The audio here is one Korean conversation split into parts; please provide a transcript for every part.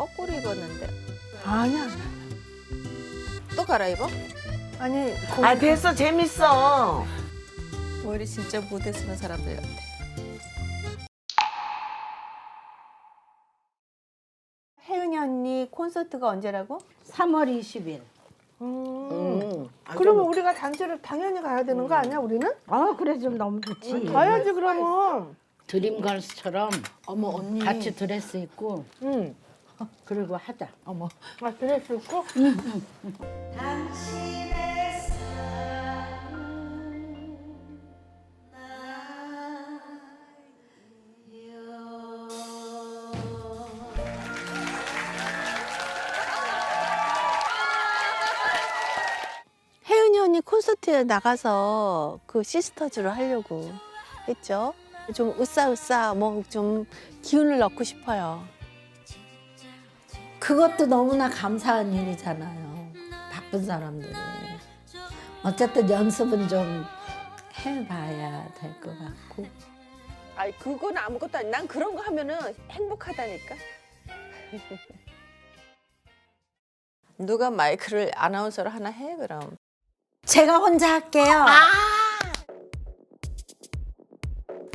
거꾸로 입었는데 아니야. 또 갈아입어? 아니 아 됐어 재밌어. 머리 진짜 무대 쓰는 사람들 같아. 혜은이 언니 콘서트가 언제라고? 3월 20일. 음. 그러면 우리가 단체로 당연히 가야 되는 거 아니야 우리는? 아, 그래 좀 너무 좋지. 가야지 그러면. 드림걸스처럼 어머 언니. 같이 드레스 입고 응. 그리고 하자. 어머. 아 드레스 입고? 혜은이 언니 콘서트에 나가서 그 시스터즈를 하려고 했죠. 좀 으싸으싸 뭐 좀 기운을 넣고 싶어요. 그것도 너무나 감사한 일이잖아요. 바쁜 사람들이. 어쨌든 연습은 좀 해봐야 될 것 같고. 아니 그건 아무것도 아니. 난 그런 거 하면은 행복하다니까. 누가 마이크를 아나운서를 하나 해 그럼. 제가 혼자 할게요.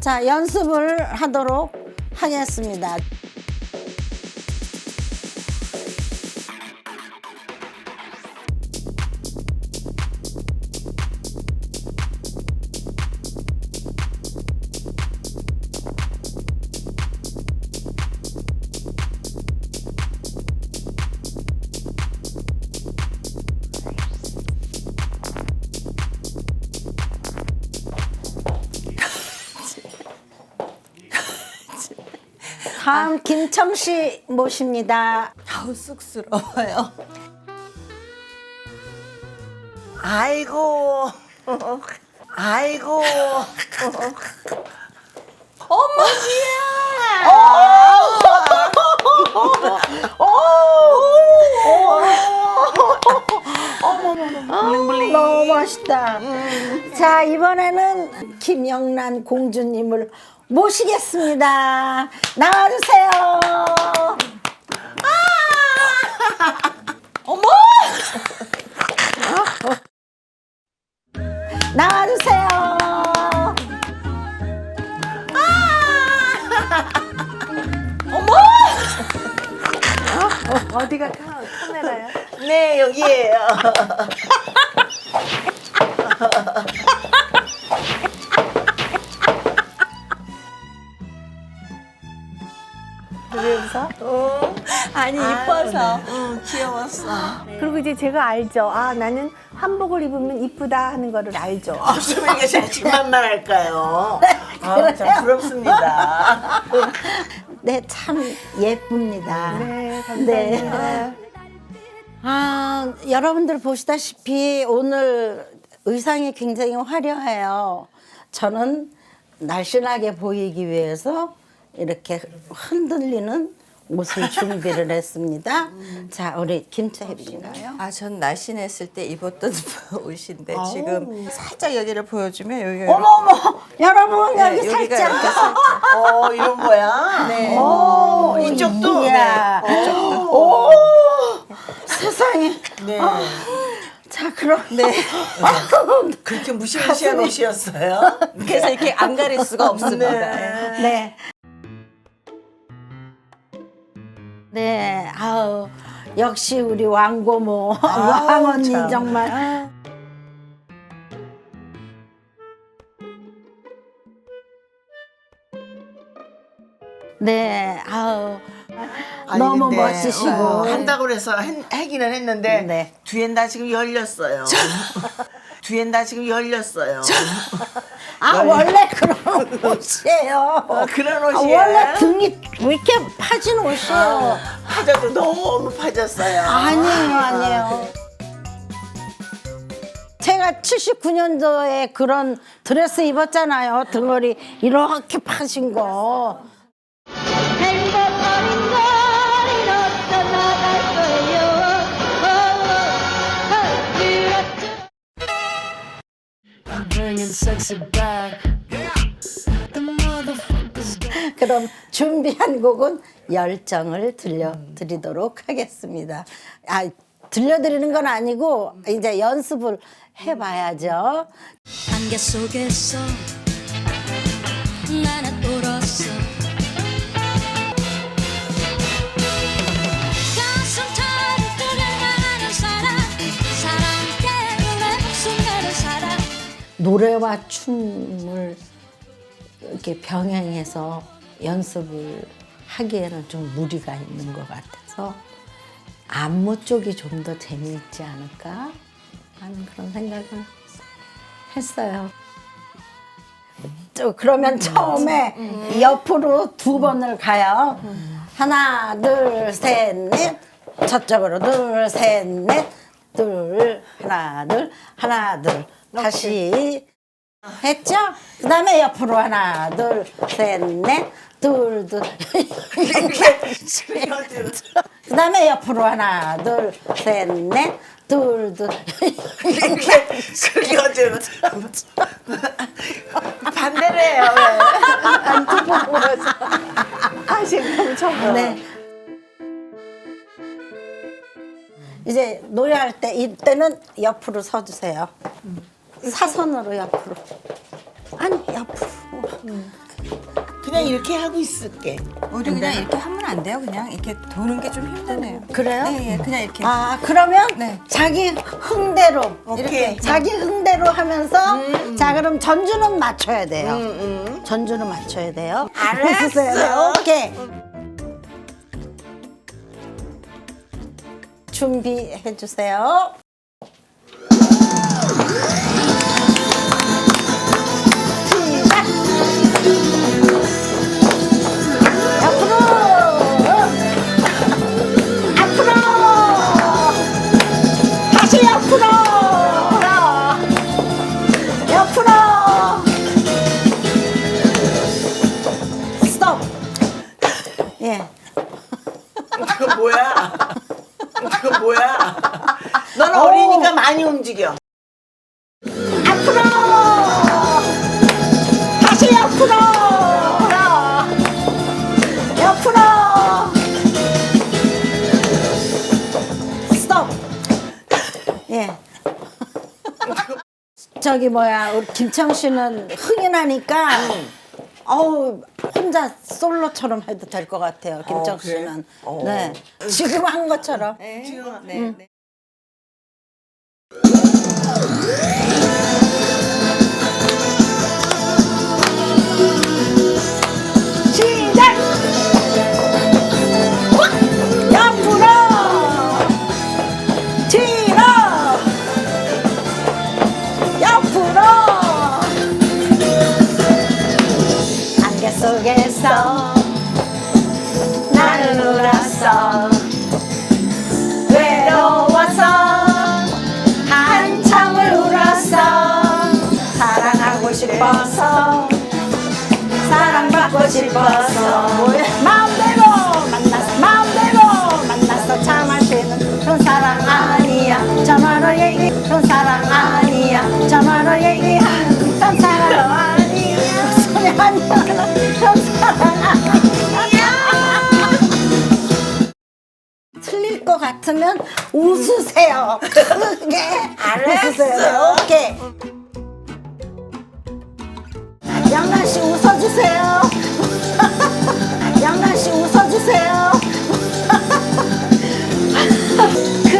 자, 연습을 하도록 하겠습니다. 다음 김청 씨 모십니다. 아우 쑥스러워요. 아이고. 아이고. 너무 멋있다. 자, 이번에는 김영란 공주님을 모시겠습니다. 나와주세요. 어머! 나와주세요. 어디가 카, 카메라야? 네 여기에요. 아니 이뻐서. 응 귀여웠어. 그리고 이제 제가 알죠. 아 나는 한복을 입으면 이쁘다 하는 거를 알죠. 어쩜 이렇게 자신만만 할까요? 아, 참 부럽습니다. 네, 참 예쁩니다. 네, 감사합니다. 아, 여러분들 보시다시피 오늘 의상이 굉장히 화려해요. 저는 날씬하게 보이기 위해서 이렇게 흔들리는 옷을 준비를 했습니다. 자, 우리 김채빈가요? 아, 전 날씬했을 때 입었던 옷인데 지금 살짝 여기를 보여주면 여기가 어머 어머, 여러분 네, 여기 여기가 살짝. 이렇게 살짝. 어 이런 거야? 네. 오, 이쪽도? 이야. 네, 오, 세상에. 네. 자, 그럼 네. 그렇게 무시무시한 옷이었어요? 그래서 이렇게 안 가릴 수가 없습니다. 네. 네. 네, 아우 역시 우리 왕고모 왕 언니 참. 정말. 아. 네, 아우 아니, 너무 근데, 멋지시고. 어, 한다고 해서 한- 하기는 했는데 네. 뒤엔 다 지금 열렸어요. 뒤엔 다 지금 열렸어요. 아 원래 그런 옷이에요. 어, 그런 아, 옷이에요. 원래 등이 왜 이렇게 파진 옷이에요? 파져도 너무 파졌어요. 아니에요, 아니에요. 제가 79년도에 그런 드레스 입었잖아요. 등걸이 이렇게 파진 거. 그럼 준비한 곡은 열정을 들려드리도록 하겠습니다. 아, 들려드리는 건 아니고 이제 연습을 해봐야죠. 안개 속에서 노래와 춤을 이렇게 병행해서 연습을 하기에는 좀 무리가 있는 것 같아서 안무 쪽이 좀 더 재미있지 않을까 하는 그런 생각을 했어요. 또 그러면 처음에 옆으로 두 번을 가요. 하나, 둘, 셋, 넷. 저쪽으로 둘, 셋, 넷. 둘, 하나, 둘, 하나, 둘. 다시 했죠? 그 다음에 옆으로 하나, 둘, 셋, 넷. 둘, 둘. 그 다음에 옆으로 하나, 둘, 셋, 넷. 둘, 둘. 그게 어쩌면 반대로 해요. 아 지금 처음. 네. 이제 노래할 때 이때는 옆으로 서주세요. 사선으로 옆으로. 아니 옆으로. 그냥 이렇게 하고 있을게. 우리 그냥 이렇게 하면 안 돼요. 그냥 이렇게 도는 게 좀 힘드네요. 그래요? 네, 예, 그냥 이렇게. 아 그러면 네. 자기 흥대로 오케이. 자기 흥대로 하면서 자 그럼 전주는 맞춰야 돼요. 전주는 맞춰야 돼요. 알았어요. 오케이. 준비해 주세요. 저기 뭐야 우리 김청 씨는 흥이 나니까 어우 혼자 솔로처럼 해도 될 것 같아요 김청 어, 그래? 씨는 어. 네 지금 한 것처럼 지금 네, 네. 싶어서. 사랑받고 싶어서. 마음대로 만났어 마음대로 만났어. 참을 수 있는 그런 사랑 아니야. 전화로 얘기 그런 사랑 아니야. 전화로 얘기하는 그런 사랑 아니야. 소리 안 나는 그런 사랑 아니야. 틀릴 것 같으면 웃으세요. 크게. 웃으세요. 오케이 양란 씨 웃어주세요. 양란 씨 웃어주세요. 그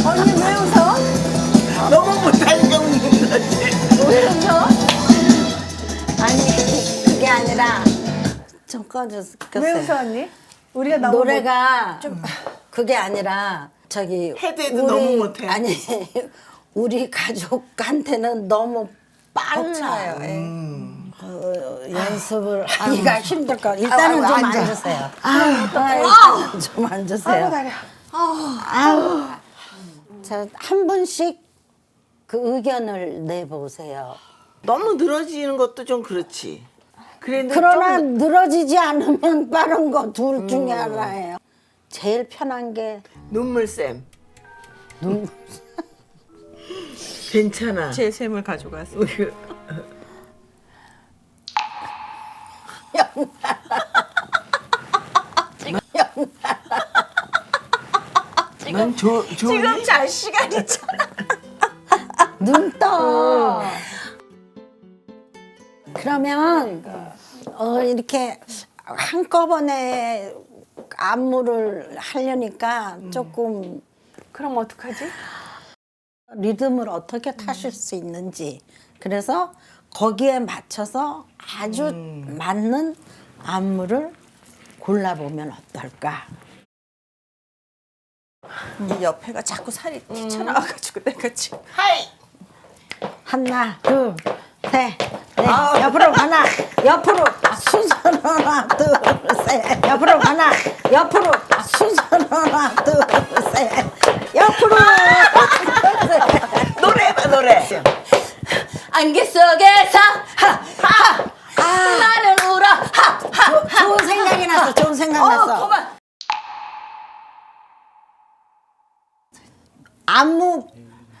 언니 왜 웃어? 너무 못하는 게 웃는 거지. 왜 웃어? 아니 그게 아니라 좀 꺼주세요. 왜 웃어 언니? 우리가 너무 노래가 좀 그게 아니라 저기 헤드에도 너무 못해. 아니 우리 가족한테는 너무 빨라요. 벅차요. 예. 어, 연습을 하기가 힘들 거 일단은 아이고, 좀 앉아. 앉으세요. 아, 일단은 좀 앉으세요. 다리. 아우. 자, 한 분씩 그 의견을 내보세요. 너무 늘어지는 것도 좀 그렇지. 그랬는데 그러나 좀 늘어지지 않으면 빠른 거 둘 중에 하나예요. 제일 편한 게 눈물샘. 눈. 괜찮아. 제 샘을 가져갔어. 넌 조, 좋니? 지금 잘 시간이잖아. 눈 떠. 그러면 어 이렇게 한꺼번에 안무를 하려니까 조금 그럼 어떡하지? 리듬을 어떻게 타실 수 있는지 그래서 거기에 맞춰서 아주 맞는 안무를 골라보면 어떨까? 이 옆에가 자꾸 살이 튀쳐나와가지고 내가 지금 하이! 하나, 둘, 셋, 넷. 옆으로 하나, 옆으로 순서로 하나, 둘, 셋. 옆으로 하나, 옆으로 순서로 하나, 둘, 셋. 옆으로. 노래해봐, 노래. 안개 속에서 하하 나는 울어 하하 좋은 생각이 났어. 좋은 생각 났어. 그만 안무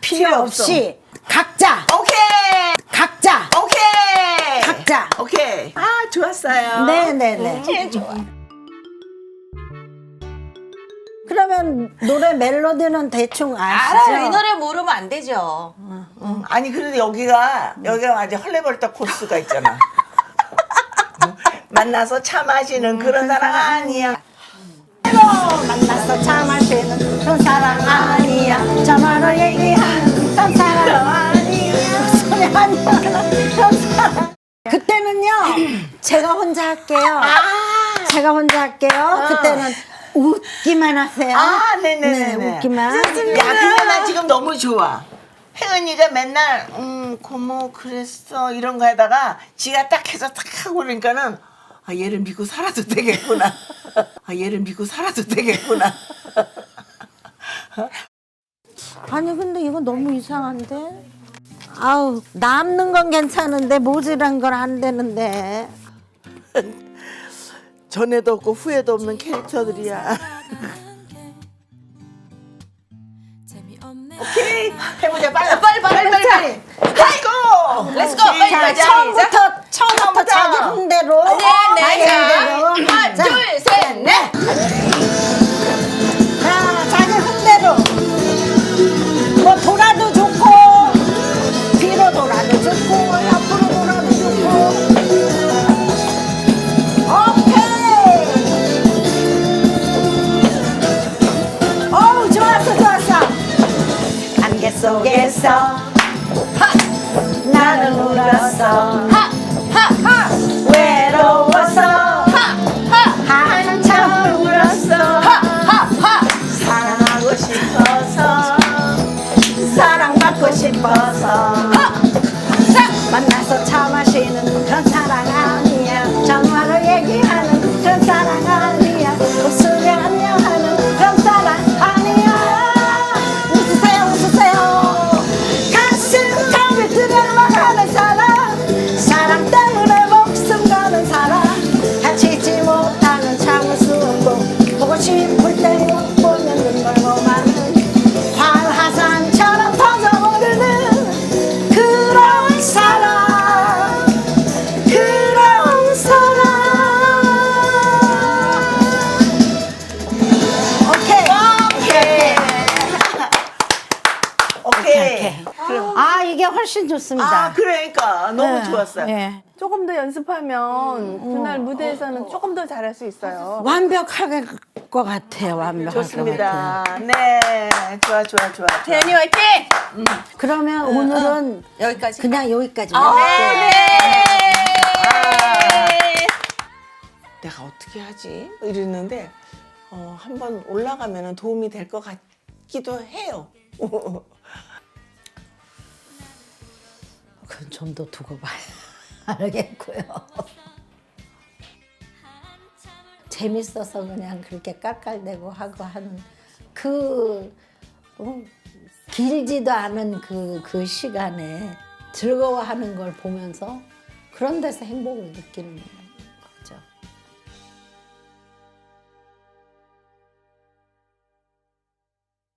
필요 필요 없이 각자, 오케이! 각자, 오케이! 각자. 오케이. 아, 좋았어요. 네네네. 제일 좋아 그러면 노래 멜로디는 대충 아시죠? 알아요 이 노래 모르면 안 되죠. 음, 아니, 그래도 여기가, 여기가 완전 헐레벌떡 코스가 있잖아. 만나서 차 마시는 그런 사람 아니야. 만나서 차 마시는 그런 사람 아니야. 전화로 얘기하는 그런 사람 아니야. 소리 안 나는 그런 사람. 그때는요 제가 혼자 할게요. 제가 혼자 할게요. 그때는 웃기만 하세요 아, 네네네. 네, 웃기만 야, 근데 나 지금 너무 좋아. 혜은이가 맨날, 음, 고모, 그랬어. 이런 거 하다가 지가 딱 해서 딱 하고 그러니까는, 아, 얘를 믿고 살아도 되겠구나. 아, 얘를 믿고 살아도 되겠구나. 아니 근데 이거 너무 이상한데 아우 남는 건 괜찮은데 모질한 건 안 되는데 전에도 없고 후회도 없는 캐릭터들이야. 오케이. 해보자, 빨리. 빨리, 빨리, 빨리, 빨리. Let's go! Let's go 빨리 자, 빨리 처음부터 처음부터 처음부터. 자기 흥대로 네네 자 좋습니다 아, 그러니까. 너무 네, 좋았어요. 예. 조금 더 연습하면 그날 무대에서는 조금 더 잘할 수 있어요. 완벽할 것 같아요 완벽할 것 같아요 좋습니다. 네. 좋아, 좋아, 좋아. 좋아. 대현이 화이팅 그러면 오늘은 여기까지 그냥 여기까지 네 내가 어떻게 하지? 이랬는데 어, 한번 올라가면 도움이 될 것 같기도 해요. 그건 좀 더 두고 봐야 알겠고요. 재밌어서 그냥 그렇게 깔깔대고 하고 하는 그 어, 길지도 않은 그, 그 시간에 즐거워하는 걸 보면서 그런 데서 행복을 느끼는 거예요.